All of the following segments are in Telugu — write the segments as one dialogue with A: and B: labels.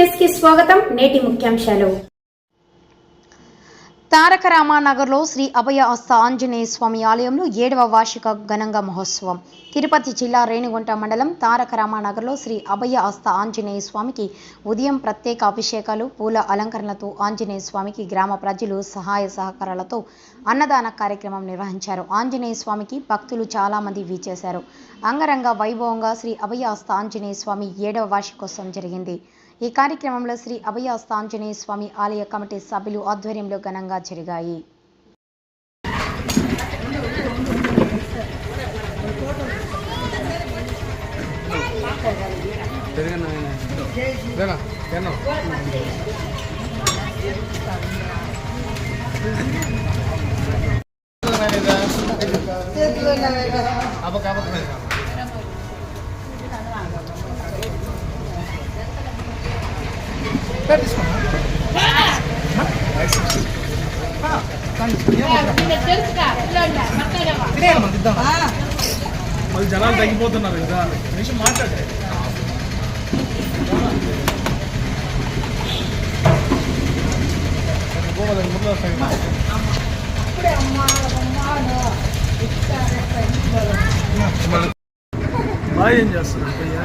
A: కి స్వాగతం నేటి ముఖ్యాంశాలు.
B: తారక రామానగర్లో శ్రీ అభయ అస్త ఆంజనేయ స్వామి ఆలయంలో ఏడవ వార్షిక ఘనంగా మహోత్సవం. తిరుపతి జిల్లా రేణిగుంట మండలం తారక రామానగర్లో శ్రీ అభయ అస్త ఆంజనేయ స్వామికి ఉదయం ప్రత్యేక అభిషేకాలు పూల అలంకరణలతో ఆంజనేయ స్వామికి గ్రామ ప్రజలు సహాయ సహకారాలతో అన్నదాన కార్యక్రమం నిర్వహించారు. ఆంజనేయ స్వామికి భక్తులు చాలా మంది వీచేశారు అంగరంగ వైభవంగా శ్రీ అభయ అస్త ఆంజనేయ స్వామి ఏడవ వార్షికోత్సవం జరిగింది. ఈ కార్యక్రమంలో శ్రీ అభయాస్తాంజనేయ స్వామి ఆలయ కమిటీ సభ్యులు ఆధ్వర్యంలో ఘనంగా జరిగాయి.
C: అది జనాలు తగ్గిపోతున్నారు కదా నిమిషం మాట్లాడే. బాగా ఏం చేస్తున్నారు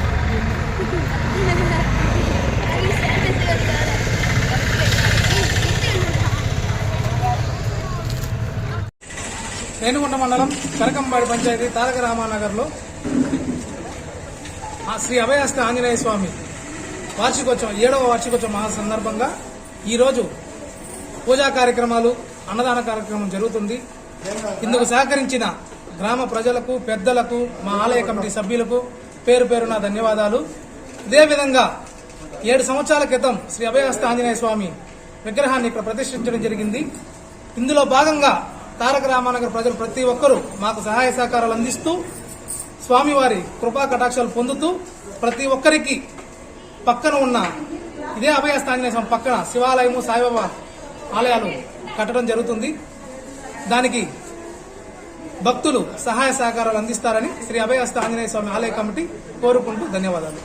C: రేణుగుంట మండలం కరకంబాడి పంచాయతీ తారక రామానగర్లో ఆ శ్రీ అభయహస్త ఆంజనేయ స్వామి వార్షికోత్సవం ఏడవ వార్షికోత్సవం మహా సందర్భంగా ఈరోజు పూజా కార్యక్రమాలు అన్నదాన కార్యక్రమం జరుగుతుంది. ఇందుకు సహకరించిన గ్రామ ప్రజలకు పెద్దలకు మా ఆలయ కమిటీ సభ్యులకు పేరు పేరున ధన్యవాదాలు. ఇదేవిధంగా ఏడు సంవత్సరాల క్రితం శ్రీ అభయహస్త ఆంజనేయ స్వామి విగ్రహాన్ని ఇక్కడ ప్రతిష్ఠించడం జరిగింది. ఇందులో భాగంగా తారక రామానగర్ ప్రజలు ప్రతి ఒక్కరూ మాకు సహాయ సహకారాలు అందిస్తూ స్వామివారి కృపా కటాక్షాలు పొందుతూ ప్రతి ఒక్కరికి పక్కన ఉన్న ఇదే అభయహస్త ఆంజనేయ స్వామి పక్కన శివాలయము సాయిబాబా ఆలయాలు కట్టడం జరుగుతుంది. దానికి భక్తులు సహాయ సహకారాలు అందిస్తారని శ్రీ అభయహస్త ఆంజనేయ స్వామి ఆలయ కమిటీ కోరుకుంటూ ధన్యవాదాలు.